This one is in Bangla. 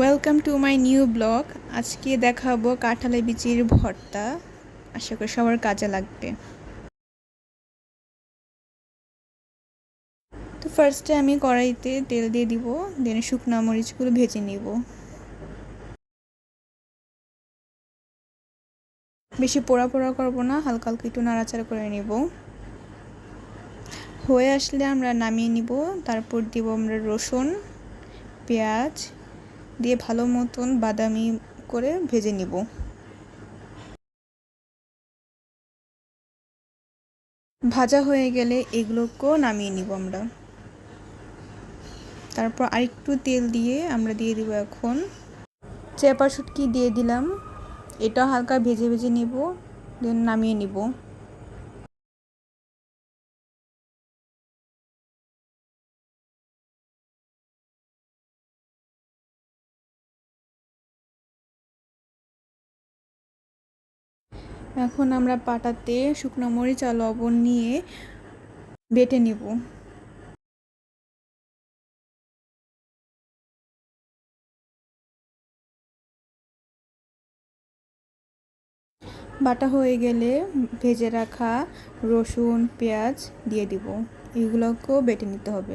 Welcome to my new blog আজকে দেখাবো কাঁঠালে বিচির ভর্তা। আশা করি সবার কাজে লাগবে। তো ফার্স্টে আমি কড়াইতে তেল দিয়ে দিব দেন শুকনো মরিচগুলো ভেজে নিব। বেশি পোড়া পোড়া করব না, হালকা হালকা একটু নাড়াচাড়া করে নিব। হয়ে আসলে আমরা নামিয়ে নিব, তারপর দিব আমরা রসুন, পেঁয়াজ দিয়ে ভালো মতন বাদামি করে ভেজে নিব। ভাজা হয়ে গেলে এগুলোকেও নামিয়ে নিব আমরা। তারপর আরেকটু তেল দিয়ে আমরা দিয়ে দিব এখন চেপা শুটকি দিয়ে দিলাম। এটা হালকা ভেজে ভেজে নিব, দেন নামিয়ে নিব। এখন আমরা পাটাতে শুকনো মরিচ আর লবণ নিয়ে বেটে নিব। বাটা হয়ে গেলে ভেজে রাখা রসুন, পেঁয়াজ দিয়ে দিব। এগুলোকেও বেটে নিতে হবে।